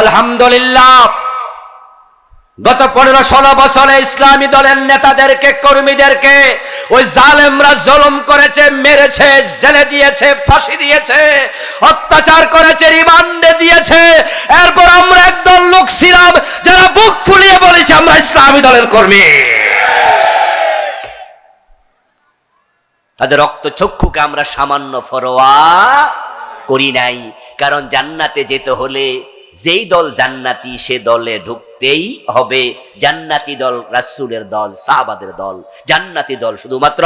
আলহামদুলিল্লাহ। গত পনেরো ষোলো বছরে ইসলামী দলের নেতাদেরকে, কর্মীদেরকে ওই জালেমরা জলম করেছে, মেরেছে, জেলে দিয়েছে, ফাঁসি দিয়েছে, অত্যাচার করেছে, রিমান্ডে দিয়েছে। এরপর আমরা একদল লোক ছিলাম যারা বুক ফুলিয়ে বলেছে, আমরা ইসলামী দলের কর্মী। তাদের রক্ত চক্ষুকে আমরা সামান্য ফরোয়া করি নাই, কারণ জান্নাতে যেতে হলে যেই দল জান্নাতি, সে দলে ঢুকতেই হবে। জান্নাতি দল রাসূলের দল, সাহাবাদের দল। জান্নাতি দল শুধুমাত্র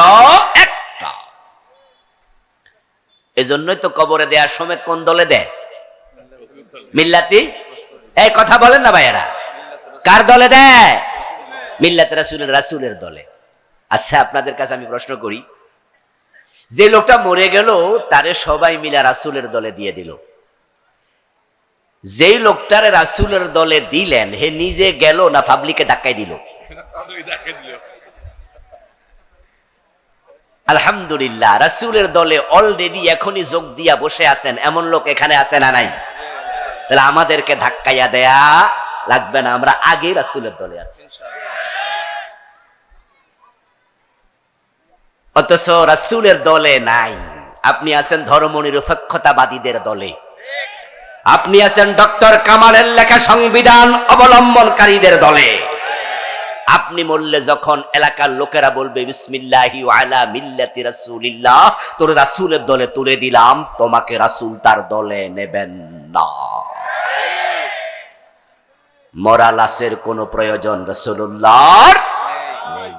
একটা। এজন্যই তো কবরে দেওয়ার সময় কোন দলে দেয়? মিল্লাতি? এই কথা বলেন না ভাইয়েরা। কার দলে দেয়? মিল্লাত রাসুলের, রাসূলের দলে। আচ্ছা আপনাদের কাছে আমি প্রশ্ন করি। যে লোকটা মরে গেল, তারে সবাই মিলে রাসূলের দলে দিয়ে দিল। যেই লোকটারে রাসূলের দলে দিলেন হে নিজে গেল না পাবলিকে ধাক্কাই দিল? আলহামদুলিল্লাহ রাসূলের দলে অলরেডি এখনই যোগ দিয়া বসে আছেন। এমন লোক এখানে আছে না নাই? তাহলে আমাদেরকে ধাক্কাইয়া দেয়া লাগবে না আমরা আগে রাসূলের দলে আছি। অথচ রাসূলের দলে নাই। আপনি আছেন ধর্মনিরপেক্ষতাবাদীদের দলে। আপনি আছেন ডক্টর কামালের লেখা সংবিধান অবলম্বনকারীদের দলে। আপনি মরলে যখন এলাকার লোকেরা বলবে, বিসমিল্লাহি আলা মিল্লাতি রাসূলিল্লাহ তোর রাসূলের দলে তুলে দিলাম, তোমাকে রাসূল তার দলে নেবেন না। মরা লাশের কোনো প্রয়োজন রাসূলুল্লাহর নেই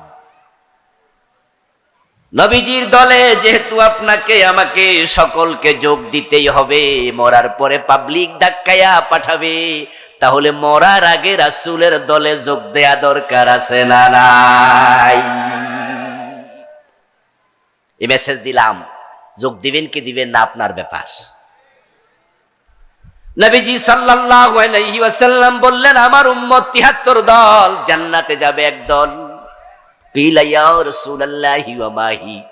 নবীজির দলে যেহেতু আপনাকে, আমাকে সকলকে যোগ দিতেই হবে, মরার পরে পাবলিক ধাক্কায়া পাঠাবে, তাহলে মরার আগে রাসূলের দলে যোগ দেয়া দরকার আছে না নাই? এই মেসেজ দিলাম। যোগ দিবেন কি দিবেন না, আপনার ব্যাপার। নবীজি ওয়াসাল্লাম বললেন, আমার উম্মত 73 দল জান্নাতে যাবে এক দল قيل يا رسول الله وما هي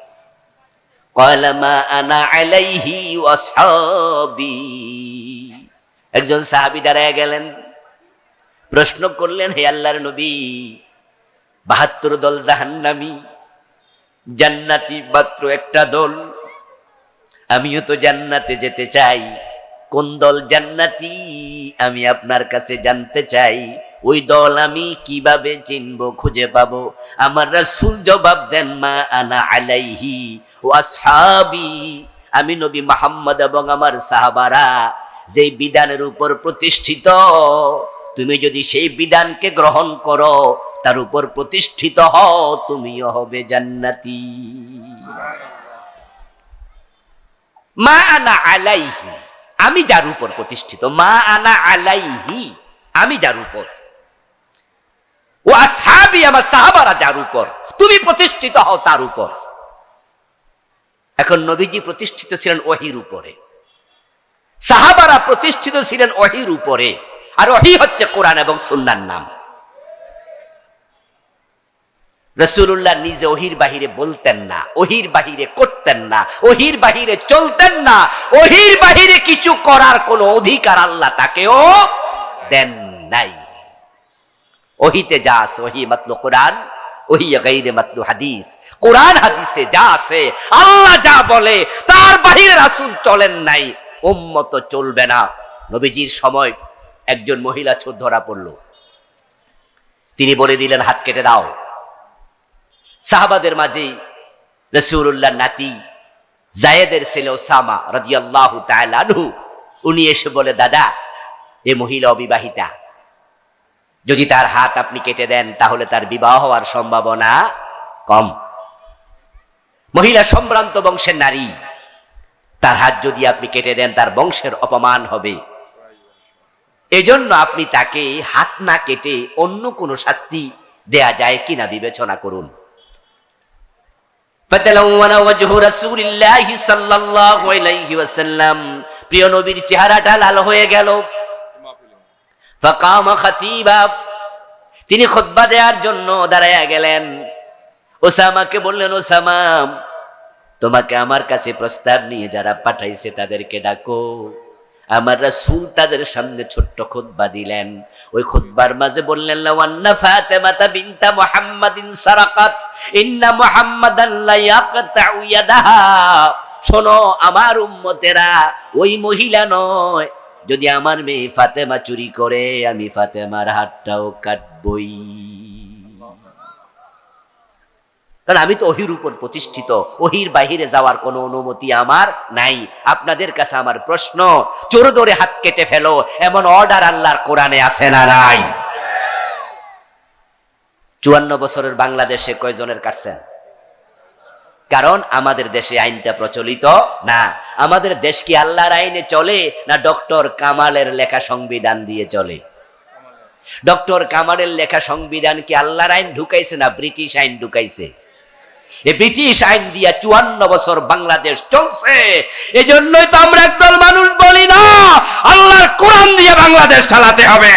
قال ما انا عليه واصحابي একজন সাহাবী দাঁড়ায় গেলেন প্রশ্ন করলেন হে আল্লাহর নবী বাহাত্তর দল জাহান্নামী জান্নাতি মাত্র একটা দল আমিও তো জান্নাতে যেতে চাই কোন দল জান্নাতি আমি আপনার কাছে জানতে চাই ওই দল আমি কীভাবে চিনব খুঁজে পাবো? আমার রাসূল জবাব দেন, মা আনা আলাইহি ওয়াসহাবি আমি নবী মুহাম্মদ এবং আমার সাহাবারা যেই বিধানের উপর প্রতিষ্ঠিত, তুমি যদি সেই বিধানকে গ্রহণ করো, তার উপর প্রতিষ্ঠিত হও, তুমিও হবে জান্নাতি। মা আনা আলাইহি, আমি যার উপর প্রতিষ্ঠিত। মা আনা আলাইহি, আমি যার উপর। ও আসহাবি আমার সাহাবারা যার উপর। তুমি প্রতিষ্ঠিত হও তার উপর। এখন নবীজি প্রতিষ্ঠিত ছিলেন ওহির উপরে। সাহাবারা প্রতিষ্ঠিত ছিলেন ওহির উপরে। আর ওহি হচ্ছে কোরআন এবং সুন্নার নাম। রসুল্লাহ নিজে ওহির বাহিরে বলতেন না, ওহির বাহিরে করতেন না, ওহির বাহিরে চলতেন না, ওহির বাহিরে কিছু করার কোন অধিকার আল্লাহ তাকেও দেন নাই। ওহিতে যা আছে, ওহি মাতলো কোরআন হাদিস। কোরআন হাদিসে যা আছে, আল্লাহ যা বলে, তার বাহিরে রাসূল চলেন নাই, উম্মত চলবে না। নবীজির সময় একজন মহিলা চোর ধরা পড়ল। তিনি বলে দিলেন, হাত কেটে দাও। সাহাবাদের মাঝে রসুল্লাহ নাতি জায়েদের ছেলে ওসামা রাদিয়াল্লাহু তাআলা উনি এসে বলে, দাদা, এ মহিলা অবিবাহিতা। যদি তার হাত আপনি কেটে দেন, তাহলে তার বিবাহ হওয়ার সম্ভাবনা কম। মহিলা সম্ভ্রান্ত বংশের নারী, তার হাত যদি আপনি কেটে দেন, তার বংশের অপমান হবে। এজন্য আপনি তাকে হাত না কেটে অন্য কোনো শাস্তি দেয়া যায় কিনা বিবেচনা করুন। প্রিয় নবীর চেহারাটা লাল হয়ে গেল। তিনি খুতবা দেওয়ার জন্য দাঁড়ায়া গেলেন। ওসামাকে বললেন, ওসামা, তোমাকে আমার কাছে প্রস্তাব নিয়ে যারা পাঠাইছে তাদেরকে ডাকো। আমার রাসূল তাদের সামনে ছোট্ট খুতবা দিলেন। ওই খুতবার মাঝে বললেন লাওয়ান্না ফাতেমাতা বিনতা মুহাম্মাদিন সারাকাত, ইন্না মুহাম্মাদান লা ইয়াকতাউ ইয়াদাহা। শোনো, আমার উম্মতেরা ওই মহিলা নয়। যদি আমার মেয়ে ফাতেমা চুরি করে, আমি ফাতেমার হাতটাও কাটবই। কারণ আমি তো ওহির উপর প্রতিষ্ঠিত ওহির বাহিরে যাওয়ার কোনো অনুমতি আমার নাই। আপনাদের কাছে আমার প্রশ্ন, চোর ধরে হাত কেটে ফেলো, এমন অর্ডার আল্লাহর কোরআনে আছে না নাই? চুয়ান্ন বছরের বাংলাদেশে কয়জনের কাটছেন? কারণ আমাদের দেশে আইনটা প্রচলিত না। আমাদের দেশ কি আল্লাহর আইনে চলে না ডক্টর কামালের লেখা সংবিধান দিয়ে চলে? ডক্টর কামালের লেখা সংবিধান কি আল্লাহর আইন ঢুকাইছে না ব্রিটিশ আইন ঢুকাইছে? এই ব্রিটিশ আইন দিয়া চুয়ান্ন বছর বাংলাদেশ চলছে। এই জন্যই তো আমরা একদল মানুষ বলি না, আল্লাহর কোরআন দিয়ে বাংলাদেশ চালাতে হবে।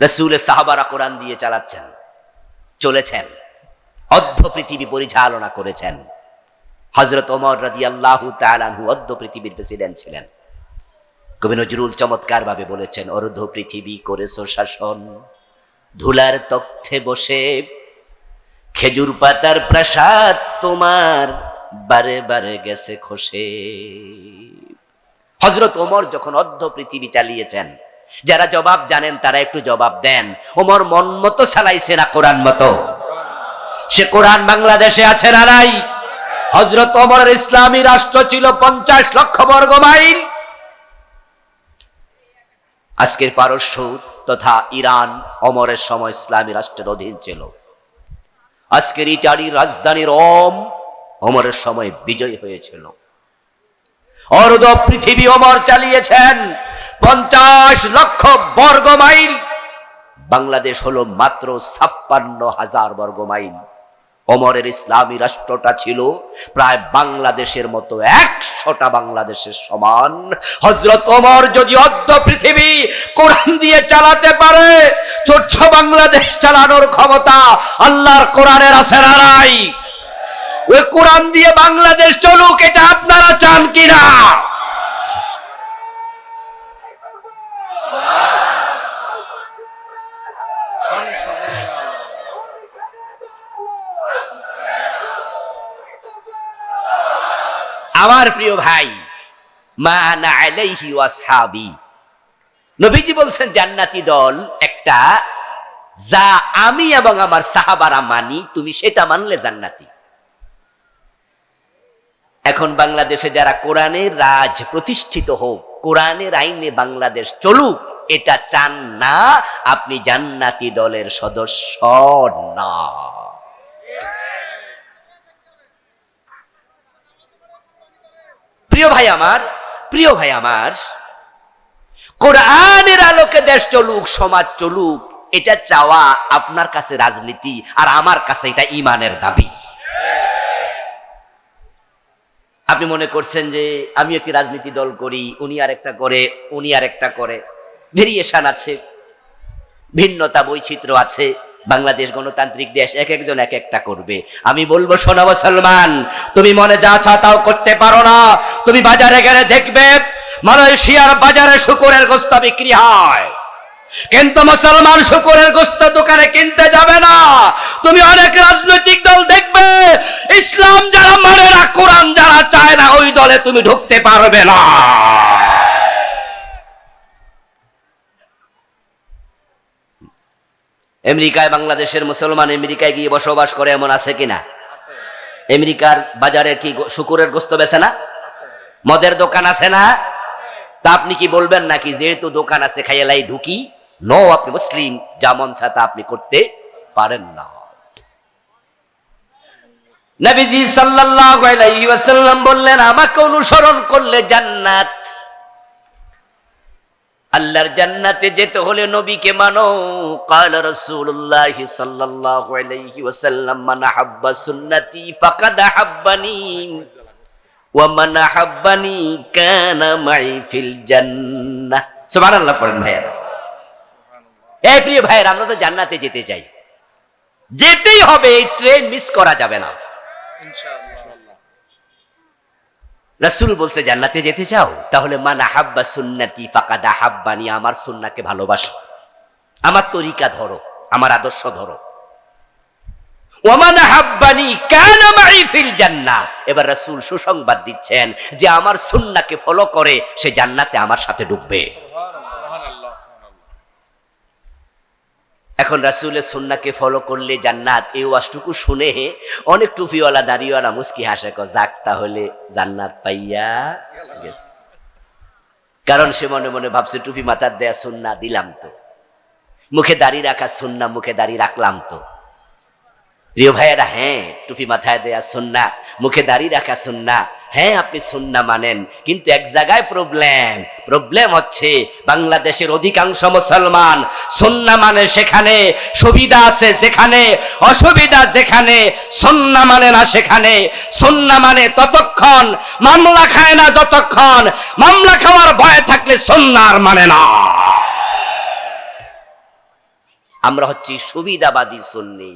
রসুলের সাহাবারা কোরআন দিয়ে চালাচ্ছেন, চলেছেন, অর্ধ পৃথিবী পরিচালনা করেছেন। হজরত ওমর রাজি আল্লাহ তালানহু অর্ধ পৃথিবীর প্রেসিডেন্ট ছিলেন। কবি নজরুল চমৎকার ভাবে বলেছেন, অর্ধ পৃথিবী করেছ শাসন, ধুলার তথ্যে বসে, খেজুর পাতার প্রাসাদ তোমার বারে বারে গেছে খসে। হজরত ওমর যখন অর্ধ পৃথিবী চালিয়েছেন যারা জবাব জানেন, তারা একটু জবাব দেন। ওমর মন মতো চালাইছে না কোরআন মতো? সে কোরআন বাংলাদেশে আছে না নাই? হজরত ওমরের ইসলামী রাষ্ট্র ছিল পঞ্চাশ লক্ষ বর্গ মাইল। আজকের পারস্য তথা ইরান অমরের সময় ইসলামী রাষ্ট্রের অধীন ছিল। আজকের ইটালির রাজধানী রোম অমরের সময় বিজয় হয়েছিল। অর্ধ পৃথিবী অমর চালিয়েছেন। পঞ্চাশ লক্ষ বর্গ মাইল। বাংলাদেশ হলো মাত্র ছাপ্পান্ন হাজার বর্গ মাইল। অমরের ইসলামী রাষ্ট্রটা ছিল প্রায় বাংলাদেশের মতো একশোটা বাংলাদেশের সমান। হজরত ওমর যদি অর্ধ পৃথিবী কোরআন দিয়ে চালাতে পারে ছোট্ট বাংলাদেশ চালানোর ক্ষমতা আল্লাহর কোরআনের আছে নাই? ওই কোরআন দিয়ে বাংলাদেশ চলুক, এটা আপনারা চান কিনা? আমার প্রিয় ভাই নবীজি বলছেন, জান্নাতি দল একটা, যা আমি এবং আমার সাহাবারা মানি, তুমি সেটা মানলে জান্নাতি। এখন বাংলাদেশে যারা কোরআনের রাজ প্রতিষ্ঠিত হোক, কোরআনের আইনে বাংলাদেশ চলুক, এটা চান না, আপনি জান্নাতি দলের সদস্য না প্রিয় ভাই আমার, প্রিয় ভাই আমার, কোরআনের আলোকে দেশ চলুক, সমাজ চলুক, এটা চাওয়া আপনার কাছে রাজনীতি আর আমার কাছে এটা ইমানের দাবি। আপনি মনে করছেন যে আমি একটি রাজনীতি দল করি, উনি আর একটা করে, উনি আর একটা করে, ভেরিয়েশন আছে, ভিন্নতা বৈচিত্র্য আছে বাংলাদেশ গণতান্ত্রিক দেশ এক একজন এক একটা করবে। আমি বলব, শোনা মুসলমান, তুমি মনে যা চা তাও করতে পারো না। তুমি বাজারে গেলে দেখবে মালয়েশিয়ার বাজারে শুকুরের গোস্ত বিক্রি হয়। কিন্তু মুসলমান শুকুরের গোস্ত দোকানে কিনতে যাবে না। তুমি অনেক রাজনৈতিক দল দেখবে, ইসলাম যারা মানে না, কোরআন যারা চায় না, ওই দলে তুমি ঢুকতে পারবে না। আমেরিকায়, বাংলাদেশের মুসলমান আমেরিকায় গিয়ে বসবাস করে এমন আছে কিনা? আমেরিকার বাজারে কি শুকুরের গোস্ত বেছে না? মদের দোকান আছে না? তা আপনি কি বলবেন নাকি, যেহেতু দোকান আছে, খাইয়ালাই ঢুকি? নো আপনি মুসলিম, যা মন চা তা আপনি করতে পারেন না। নবীজি সাল্লাল্লাহু আলাইহি ওয়াসাল্লাম বললেন, আমাকে অনুসরণ করলে জান্নাত। আল্লাহর জান্নাতে যেতে হলে নবীকে মানো قال رسول الله صلى الله عليه وسلم من حب سنتي فقد حبني ومن حبني كان معي في الجنة সুবহানাল্লাহ পড়েন ভাইয়ারা এই প্রিয় ভাইয়েরা আমরা তো জান্নাতে যেতে চাই যেতেই হবে এই ট্রেন মিস করা যাবে না রাসূল বলছে, জান্নাতে যেতে চাও? তাহলে মান আহাব্বা সুন্নাতি ফাকাদ আহাব্বানি, আমার সুন্নাকে ভালোবাসো। আমার তরিকা ধরো, আমার আদর্শ ধরো। ওমান আহাব্বানি কানা ফিল জান্না এবার রাসূল সুসংবাদ দিচ্ছেন যে, আমার সুন্নাকে ফলো করে সে জান্নাতে আমার সাথে ঢুকবে এখন রাসূলের সুন্নাকে ফলো করলে জান্নাত। এই ওয়াজটুকু শুনে অনেক টুপিওয়ালা দাড়িওয়ালা মুস্কি হাসে কর যাক তাহলে জান্নাত পাইয়া গেছে। কারণ সে মনে মনে ভাবছে, টুপি মাথার দেয়া সুন্না দিলাম তো। মুখে দাড়ি রাখা সুন্না মুখে দাড়ি রাখলাম তো। প্রিয় ভাইয়েরা হ্যাঁ টুপি মাথায় দেয়া সুন্না মুখে দাড়ি রাখা সুন্না হ্যাঁ আপনি সুন্না মানেন, কিন্তু এক জায়গায় প্রবলেম প্রবলেম হচ্ছে বাংলাদেশের অধিকাংশ মুসলমান সুন্না মানে সেখানে, সুবিধা আছে যেখানে, অসুবিধা যেখানে, সুন্না মানে না সেখানে। সুন্না মানে ততক্ষণ, মামলা খায় না যতক্ষণ, মামলা খাওয়ার ভয় থাকলে সুন্নার মানে না। আমরা হচ্ছি সুবিধাবাদী সুন্নি।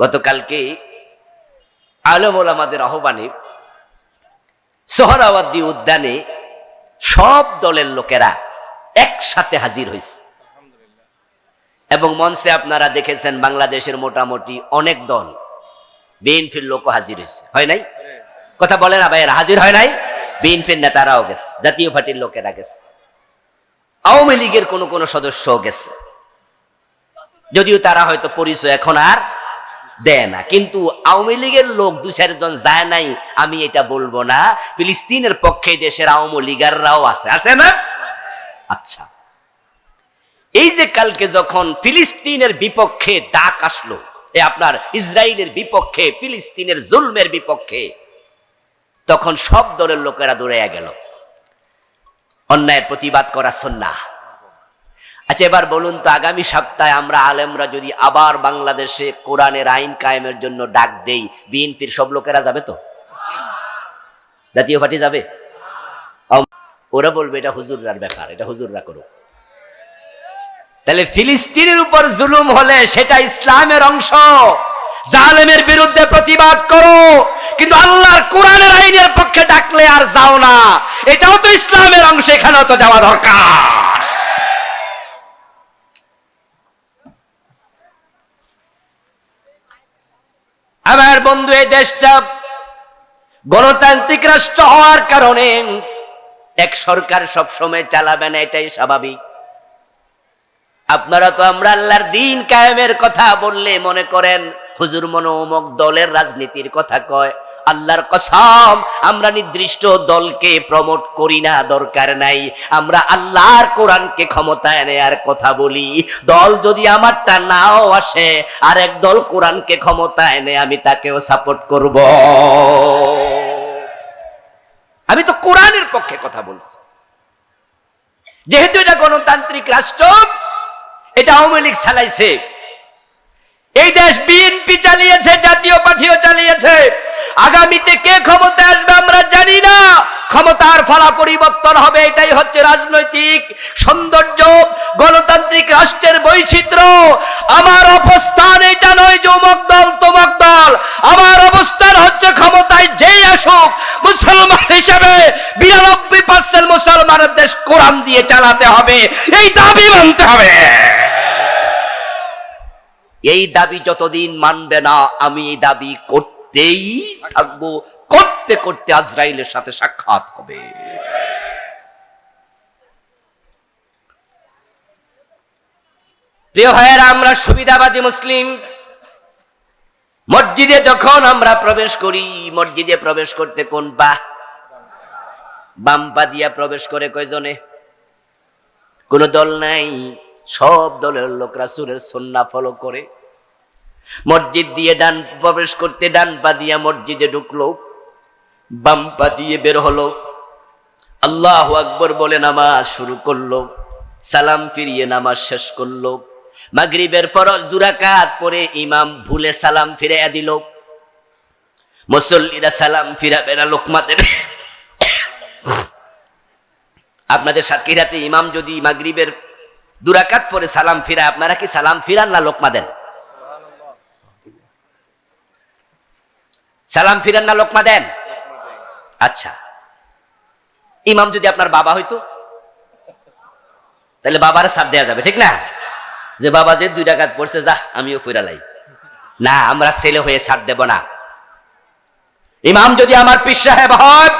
গতকালকে আলমোল আমাদের আহ্বানে সোহরাওয়ার্দী উদ্যানে সব দলের লোকেরা একসাথে হাজির হয়েছে। এবং মঞ্চে আপনারা দেখেছেন বাংলাদেশের মোটামুটি অনেক দল বিএনপির লোকও হাজির হয়েছে। হয় নাই? কথা বলে না ভাইয়েরা, হাজির হয় নাই? বিএনপির নেতারাও গেছে, জাতীয় পার্টির লোকেরা গেছে। আওয়ামী লীগের কোন কোন সদস্যও গেছে। যদিও তারা হয়তো পরিচয় এখন আর দেয় না। কিন্তু আওয়ামী লীগের লোক দু চারজন যায় নাই, আমি এটা বলব না। ফিলিস্তিনের পক্ষে দেশের আওয়ামী লীগাররাও আছে। আছে না? আচ্ছা। এই যে কালকে যখন ফিলিস্তিনের বিপক্ষে ডাক আসলো, এ আপনার ইসরায়েলের বিপক্ষে, ফিলিস্তিনের জুলমের বিপক্ষে, তখন সব দলের লোকেরা দৌড়ে গেল। অন্যায়ের প্রতিবাদ করা সন্না আচ্ছা এবার বলুন তো, আগামী সপ্তাহে আমরা আলেমরা যদি আবার বাংলাদেশে কোরআনের আইন কায়েমের জন্য ডাক দেই, বিএনপির সব লোকেরা যাবে তো? জাতীয় পার্টি যাবে? ওরা বলবে, এটা হুজুররার ব্যাপার, এটা হুজুররা করো তাহলে ফিলিস্তিনের উপর জুলুম হলে সেটা ইসলামের অংশ। জালেমের বিরুদ্ধে প্রতিবাদ করো, কিন্তু আল্লাহর কোরআনের আইনের পক্ষে ডাকলে আর যাও না। এটাও তো ইসলামের অংশ, এখানেও তো যাওয়া দরকার। আমার বন্ধু, এই দেশটা গণতান্ত্রিক রাষ্ট্র হওয়ার কারণে এক সরকার সব সময় চালাবে না, এটাই স্বাভাবিক। আপনারা তো আমরা আল্লাহর দিন কায়েমের কথা বললে মনে করেন, হুজুর মনোমক দলের রাজনীতির কথা কয়। আল্লাহর কসম, আমরা নির্দিষ্ট দলকে প্রমোট করি না, দরকার নাই। আমরা আল্লাহর কোরআনকে ক্ষমতায় নেয়ার কথা বলি। দল যদি আমারটা নাও আসে আর এক দল কোরআনকে ক্ষমতায় নেয়, আমি তাকেও সাপোর্ট করব। আমি তো কোরআনের পক্ষে কথা বলছি। যেহেতু এটা গণতান্ত্রিক রাষ্ট্র, এটা আওয়ামী লীগ চালাইছে। এই দেশ বিএনপি চালিয়েছে, জাতীয় পার্টিও চালিয়েছে। আগামীতে কে ক্ষমতায় আসবে আমরা জানি না। ক্ষমতার ফলা পরিবর্তন হবে, এটাই হচ্ছে রাজনৈতিক সৌন্দর্য, গণতান্ত্রিক রাষ্ট্রের বৈচিত্র্য। আমার অবস্থান এটা নয় যে অমুক দল, তমক দল। আমার অবস্থান হচ্ছে ক্ষমতায় যেই আসুক, মুসলমান হিসেবে বিরানব্বই পার্সেন্ট মুসলমানের দেশ কোরআন দিয়ে চালাতে হবে, এই দাবি মানতে হবে। এই দাবি যতদিন মানবে না, আমি এই দাবি করতেই থাকব। করতে করতে আজরাইলের সাথে সাক্ষাৎ হবে। প্রিয় ভাইয়েরা, আমরা সুবিধাবাদী মুসলিম। মসজিদে যখন আমরা প্রবেশ করি, মসজিদে প্রবেশ করতে কোন বা? বাম্পা দিয়া প্রবেশ করে কয়জনে? কোন দল নাই। সব দলের লোক রাসুলের সন্না ফলো করে। মসজিদ দিয়ে ডান প্রবেশ করতে ডান পা দিয়া মসজিদে ঢুকলো, বাম পা দিয়ে বের হলো। আল্লাহ আকবর বলে নামাজ শুরু করল, সালাম ফিরিয়ে নামাজ শেষ করল। মাগরিবের ফরজ দুরাকাত পরে ইমাম ভুলে সালাম ফিরে দিল। মুসল্লিরা সালাম ফিরাবে না লোকমা দেবে আপনাদের সাতক্ষীরাতে ইমাম যদি মাগরিবের দুরাকাত পরে সালাম ফিরা আপনারা কি সালাম ফিরান না লোকমা দেন? সালাম ফিরান না লোকমা দেন? আচ্ছা। ইমাম যদি আপনার বাবা হইতো, তাহলে বাবার সাথ দেয়া যাবে, ঠিক না? যে বাবা যে দুই ডাকাত পড়ছে যা আমিও ফিরালাই না, আমরা ছেলে হয়ে ছাড় দেব না। ইমাম যদি আমার পীর সাহেব হয়,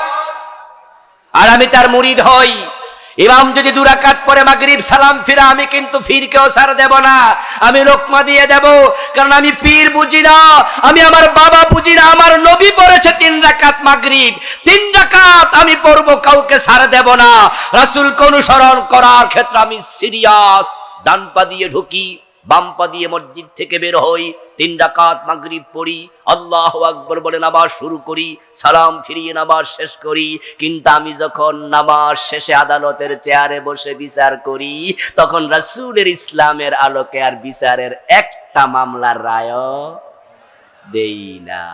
আর আমি তার মুরিদ হই ইমাম যদি দুরাকাত পরে মাগরিব সালাম ফিরা, আমি কিন্তু ফিরকেও সার দেব না। আমি লোকমা দিয়ে দেব, কারণ আমি পীর বুঝি না। আমি আমার বাবা বুঝি না, আমার নবী পড়েছে তিন রাকাত মাগরিব। তিন রাকাত আমি পড়ব, কাউকে সার দেব না। রাসূলকে অনুসরণ করার ক্ষেত্রে আমি সিরিয়াস, ডান পা দিয়ে ঢুকি। বাম পা দিয়ে মসজিদ থেকে বের হই, তিন ডাকাত মাগরিব পড়ি, আল্লাহ আকবর বলে নামাজ শুরু করি, সালাম ফিরিয়ে নামাজ শেষ করি, কিন্তু আমি যখন নামাজ শেষে আদালতের চেয়ারে বসে বিচার করি, তখন রাসূলের ইসলামের আলোকে আর বিচারের একটা মামলার রায় দেই না।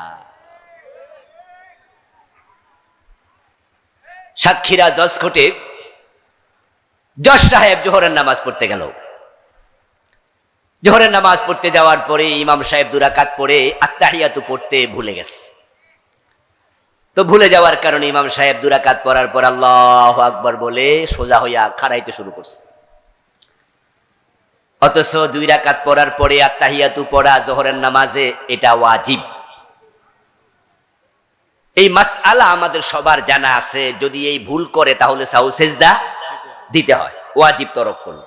সাতক্ষীরা জজ কোর্টে জজ সাহেব জোহরের নামাজ পড়তে গেল। জোহরের নামাজ পড়তে যাওয়ার পরে ইমাম সাহেব দুরাকাত পড়ে আত্মাহিয়াতু পড়তে ভুলে গেছে। তো ভুলে যাওয়ার কারণে ইমাম সাহেব দুরাকাত পড়ার পর আল্লাহ আকবর বলে সোজা হইয়া খাড়াইতে শুরু করছে। অথচ দুই রাকাত পড়ার পরে আত্মাহিয়াতু পড়া জোহরের নামাজে এটা ওয়াজিব। এই মাসআলা আমাদের সবার জানা আছে, যদি এই ভুল করে তাহলে সাউ সেজদা দিতে হয়, ওয়াজিব তরফ করল।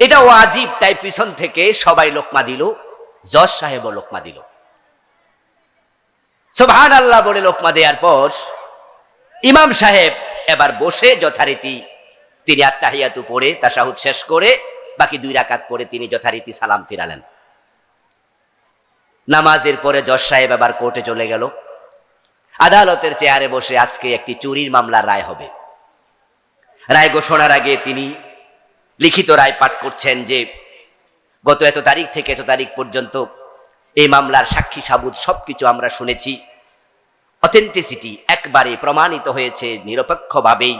এটা ওয়াজিব, তাই পিছন থেকে সবাই লোকমা দিল জজ সাহেবও লোকমা দিল। সোভান আল্লাহ বলে লোকমা দেওয়ার পর, ইমাম সাহেব এবার বসে যথারীতি, তিনি আত্মাহিয়াতু পড়ে, তাসাহুদ শেষ করে, বাকি দুই রাকাত পরে তিনি যথারীতি সালাম ফিরালেন। নামাজের পরে জজ সাহেব আবার কোর্টে চলে গেল। আদালতের চেয়ারে বসে আজকে একটি চুরির মামলার রায় হবে। রায় ঘোষণার আগে তিনি লিখিত রায় পাঠ করছেন যে গত এত তারিখ থেকে এত তারিখ পর্যন্ত এই মামলার সাক্ষী সাবুত সবকিছু আমরা শুনেছি। অথেন্টিসিটি একবারে প্রমাণিত হয়েছে নিরপেক্ষভাবেই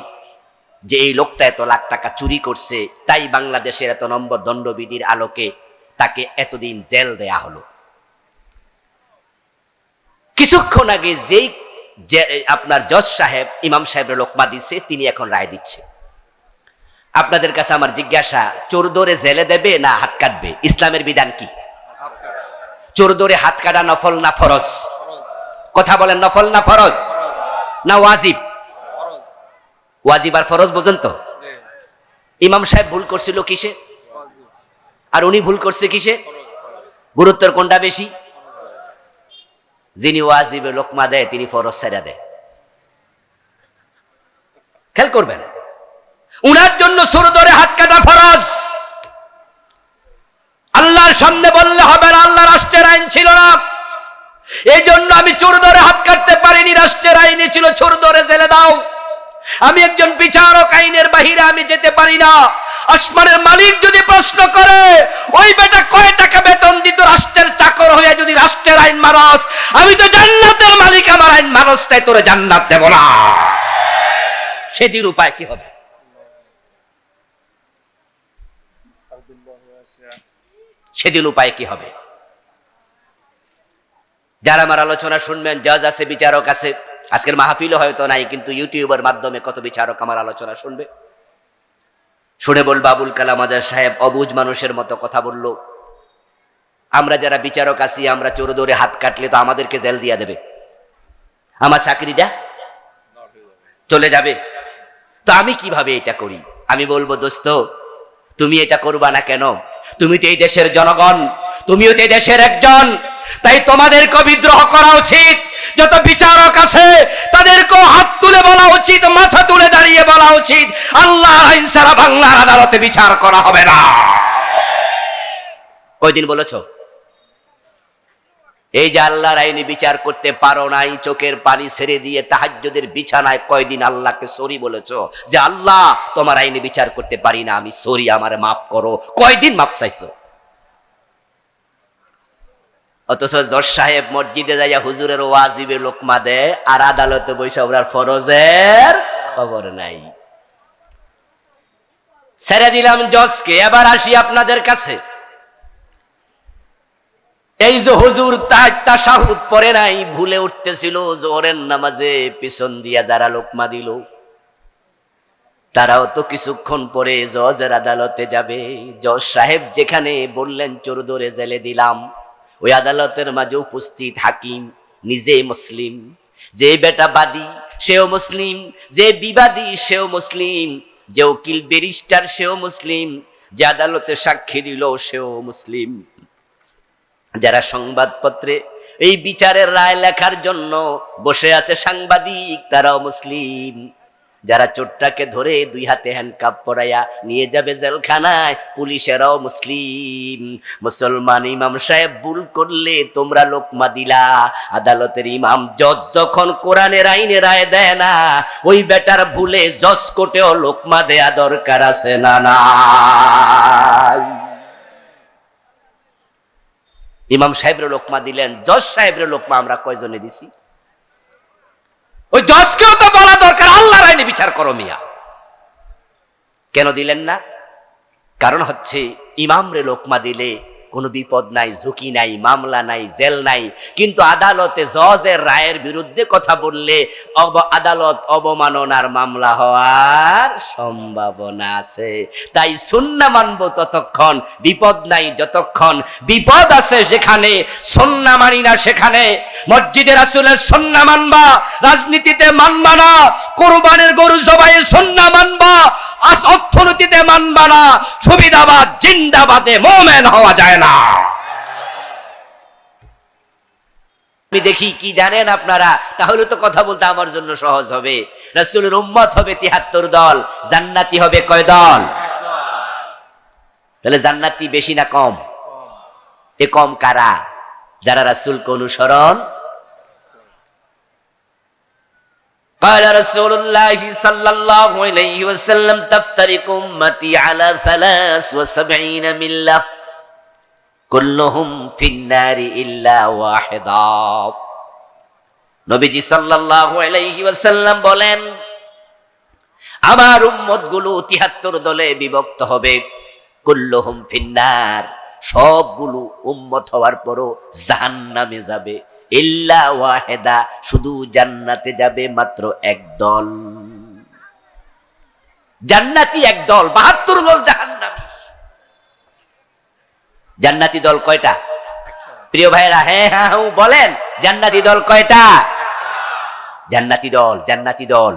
যে এই লোকটা এত লাখ টাকা চুরি করছে, তাই বাংলাদেশের এত নম্বর দণ্ডবিধির আলোকে তাকে এতদিন জেল দেয়া হলো। কিছুক্ষণ আগে যেই যে আপনার জজ সাহেব, ইমাম সাহেবের লোকমা দিচ্ছে তিনি এখন রায় দিচ্ছে। আপনাদের কাছে আমার জিজ্ঞাসা, চোর ধরে জেলে দেবে না হাত কাটবে? ইসলামের বিধান কি? চোর ধরে হাত কাটা নফল না ফরজ? কথা বলেন, নফল না ফরজ? না ওয়াজিব? ওয়াজিব আর ফরজ বোঝেন তো? ইমাম সাহেব ভুল করছিল কিসে? আর উনি ভুল করছে কিসে? গুরুত্বের কোনটা বেশি? যিনি ওয়াজিবে লোকমা দেয়, তিনি ফরজ সেরা দেয়। খেয়াল করবেন। উনার জন্য সুর ধরে হাত কাটা ফরজ। আল্লাহর সামনে বললে হবে না, আল্লাহ রাষ্ট্রের আইন ছিল না। এই জন্য আমি চোর ধরে হাত কাটতে পারিনি, রাষ্ট্রের আইনে ছিল চোর ধরে জেলে দাও। আমি একজন বিচারক, আইনের বাহিরে আমি যেতে পারি না। আসমানের মালিক যদি প্রশ্ন করে, ওই বেটা কয় টাকা বেতন দিত রাষ্ট্রের চাকর হয়ে যদি রাষ্ট্রের আইন মানস? আমি তো জান্নাতের মালিক, আমার আইন মানস, তাই তোরে জান্নাত দেব না। সেটির উপায় কি হবে? সেদিন উপায় কি হবে? যারা আমার আলোচনা শুনবেন, জাজ আছে, বিচারক আছে, আজকের মাহফিলও হয়তো নাই, কিন্তু ইউটিউবের মাধ্যমে কত বিচারক আমার আলোচনা শুনবে? শুনে বল বাবুল কালাম আজাদ সাহেব অবুজ মানুষের মতো কথা বলল, আমরা যারা বিচারক আছি, আমরা চোর দৌড়ে হাত কাটলে তো আমাদেরকে জেল দিয়া দেবে। আমার চাকরিটা চলে যাবে। তো আমি কীভাবে এটা করি? আমি বলব, দোস্ত, তুমি এটা করবা না কেন? তুমি তো এই দেশের জনগণ, তুমিও তো এই দেশের একজন। তাই তোমাদেরকে বিদ্রোহ করা উচিত। যত বিচারক আছে, তাদেরকেও হাত তুলে বলা উচিত, মাথা তুলে দাঁড়িয়ে বলা উচিত। আল্লাহ আইন সারা বাংলার আদালতে বিচার করা হবে না। কয়দিন বলেছ? এই যে আল্লাহর আইনি বিচার করতে পারো নাই, চোখের পানি ছেড়ে দিয়ে তাহাজ্যদের বিছানায় কয়দিন আল্লাহকে সরি বলেছ? যে আল্লাহ, তোমার আইনি বিচার করতে পারি না, আমি সরি, আমারে মাফ করো। কয়দিন মাফ চাইছো? অথচ জজ সাহেব মসজিদে যাইয়া হুজুরের ওয়াজিবে লোকমা দেয় আর আদালতে বৈশা ওনার ফরজের খবর নাই। ছেড়ে দিলাম জজকে, এবার আসি আপনাদের কাছে। এই যে হুজুর তাশাহুদ পরে নাই, ভুলে উঠতেছিল জোহরের নামাজে, পিছন দিয়া যারা লোকমা দিল। তারাও তো কিছুক্ষণ পরে জজের আদালতে যাবে। জজ সাহেব যেখানে বললেন, চোর ধরে জেলে দিলাম। ওই আদালতের মাঝে উপস্থিত হাকিম, নিজে মুসলিম। যে বেটা বাদী, সেও মুসলিম। যে বিবাদী, সেও মুসলিম। যে উকিল ব্যারিস্টার, সেও মুসলিম। যে আদালতে সাক্ষী দিল, সেও মুসলিম। যারা সংবাদপত্রে এই বিচারের রায় লেখার জন্য বসে আছে সাংবাদিক, তারাও মুসলিম। যারা চোরটাকে ধরে দুই হাতে হ্যান্ডকাপ পরাইয়া নিয়ে যাবে জেলখানায়, পুলিশেরাও মুসলিম। মুসলমান ইমাম সাহেব, ভুল করলে তোমরা লোকমা দিলা আদালতের ইমাম জজ যখন কোরআনের আইনে রায় দেয় না, ওই বেটার ভুলে জজ কোটেও লোকমা দেয়া দরকার আছে না না ইমাম সাহেবের লোকমা দিলেন, জজ সাহেবের লোকমা আমরা কয়জনে দিছি? ওই জজকেও তো বলা দরকার, আল্লাহর আইনে বিচার করো মিয়া। কেন দিলেন না? কারণ হচ্ছে ইমামরে লোকমা দিলে কোনো বিপদ নাই, ঝুঁকি নাই, মামলা নাই, জেল নাই। কিন্তু আদালতে জজের রায়ের বিরুদ্ধে কথা বললে অব- আদালত অবমাননার মামলা হওয়ার সম্ভাবনা আছে। তাই সুন্না মানবো ততক্ষণ, বিপদ নাই যতক্ষণ। বিপদ আছে সেখানে, সন্না মানি না সেখানে। মসজিদের আসলে সন্না মানবা, রাজনীতিতে মানবা না, কোরবানের গরু সবাই সন্না মানবা অর্থনীতিতে মানবা না। সুবিধাবাদ, জিন্দাবাদে মোমেন হওয়া যায় না। আমি দেখি কি জানেন আপনারা তাহলে তো কথা বলতে আমার জন্য সহজ হবে রাসূলের উম্মত হবে তিহাত্তর দল জান্নাতি হবে কয় দল তাহলে জান্নাতি বেশি না কম এ কম কারা যারা রাসূলকে অনুসরণ قال رسول الله صلى الله عليه وسلم تفترق أمتي على ثلاث وسبعين ملة কুল্লুহুম ফিন্নারি ইল্লা ওয়াহিদা। নবীজি সাল্লাল্লাহু আলাইহি ওয়াসাল্লাম বলেন, আমার উম্মতগুলো 73 দলে বিভক্ত হবে। কুল্লুহুম ফিন্নার, সবগুলো উম্মত হওয়ার পরও জাহান্নামে যাবে। ইল্লা ওয়াহেদা, শুধু জান্নাতে যাবে মাত্র এক দল। জান্নাতি এক দল, বাহাত্তর দল জান্নাতি দল কয়টা? প্রিয় ভাইরা হ্যাঁ হ্যাঁ হুঁ বলেন জান্নাতি দল কয়টা? জান্নাতি দল জান্নাতি দল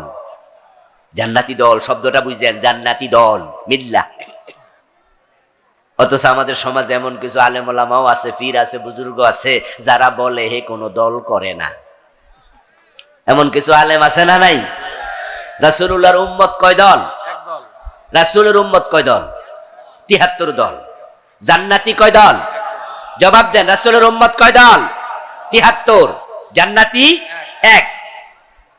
জান্নাতি দল শব্দটা বুঝছেন জান্নাতি দল মিল্লা। অথচ আমাদের সমাজে এমন কিছু আলেমলামাও আছে পীর আছে বুজুর্গ আছে যারা বলে হে কোনো দল করে না। এমন কিছু আলেম আছে না নাই? রাসূলুল্লাহর উম্মত কয় দল। রাসূলের উম্মত কয় দল? তিহাত্তর দল। জান্নাতি কয় দল? জবাব দেন, রাসূলের উম্মত কয় দল? তিহাত্তর। জান্নাতি এক।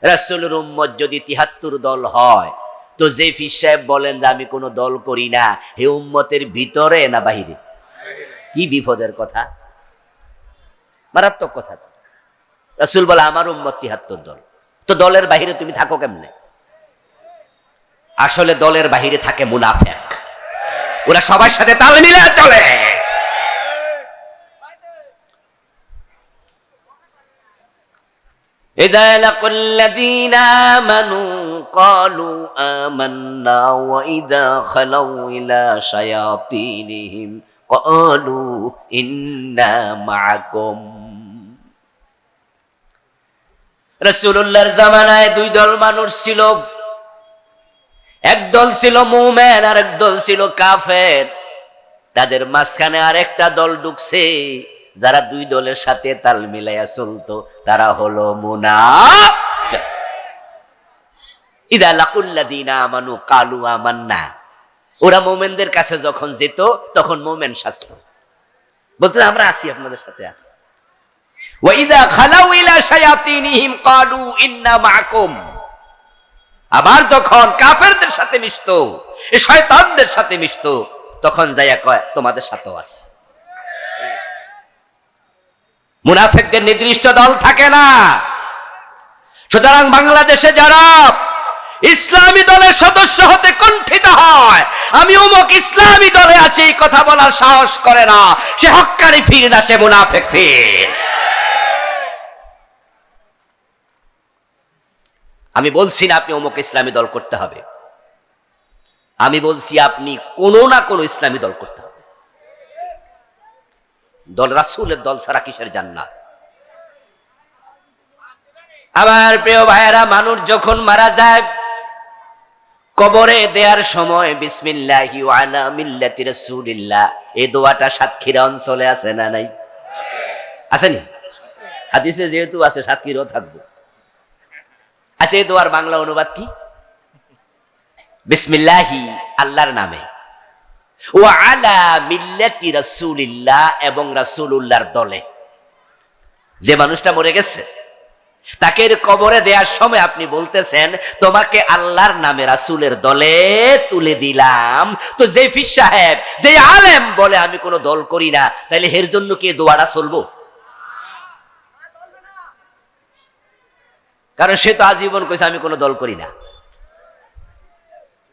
রাসূলের উম্মত যদি তিহাত্তর দল হয়, তো যে ফির সাহেব বলেন যে, আমি কোনো দল করি না। হে উম্মতের ভিতরে না বাহিরে? কি বিপদের কথা? মারাত্মক কথা তো। রাসূল বলে, আমার উম্মত তিহাত্তর দল। তো দলের বাহিরে তুমি থাকো কেমনে? আসলে দলের বাহিরে থাকে মুনাফেক। ওরা সবার সাথে তাল মিলে চলে। إذا لقوا الذين آمنوا قالوا آمنا وإذا خلوا إلى شياطينهم قالوا إنا معكم রসুল্লাহর জামানায় দুই দল মানুষ ছিল একদল ছিল মুমেন আর দল ছিল কাফের তাদের মাঝখানে আরেকটা দল ঢুকছে যারা দুই দলের সাথে তাল মিলাইয়া চলতো, তারা হলো মুনা ইদা আমানু কালু ওরা মোমেনদের কাছে যখন যেত, তখন মোমেন শাস্ত। আমরা আপনাদের সাথে আছি। ওয়াইদা খালাউ ইলা শায়াতিনিহিম কালু ইন্না মাআকুম আবার যখন কাফেরদের সাথে মিশতো শয়তানদের সাথে মিশতো, তখন যাইয়া কয়, তোমাদের সাথেও আছে। মুনাফেকদের নির্দিষ্ট দল থাকে না। সুতরাং বাংলাদেশে যারা ইসলামী দলের সদস্য হতে কণ্ঠিত হয়, আমি অমুক ইসলামী দলে আছি কথা বলার সাহস করে না। সে হক্কানি ফির না, সে মুনাফেক ফির। আমি বলছি না আপনি অমুক ইসলামী দল করতে হবে। আমি বলছি আপনি কোনো না কোনো ইসলামী দল করতে দল, রাসুলের দল ছাড়া কিসের জান্নাত? আমার প্রিয় ভাইয়েরা, মানুষ যখন মারা যায়, কবরে দেওয়ার সময় বিসমিল্লাহি এই দোয়াটা সাতক্ষীরা অঞ্চলে আছে না নাই? আসেনি হাদিসে যেহেতু আছে, সাতক্ষীরাও থাকব। আচ্ছা এই দোয়ার বাংলা অনুবাদ কি? বিসমিল্লাহি, আল্লাহর নামে। ও আলা মিল্লাতি রাসূলিল্লাহ এবং রাসূলুল্লাহর দলে। যে মানুষটা মরে গেছে, তাকে কবরে দেওয়ার সময় আপনি বলতেছেন, তোমাকে আল্লাহর নামে রাসূলের দলে তুলে দিলাম। তো যে ফিস সাহেব যে আলেম বলে, আমি কোনো দল করি না। তাহলে এর জন্য কি দোয়াটা চলবো? কারণ সে তো আজীবন কইছে, আমি কোনো দল করি না।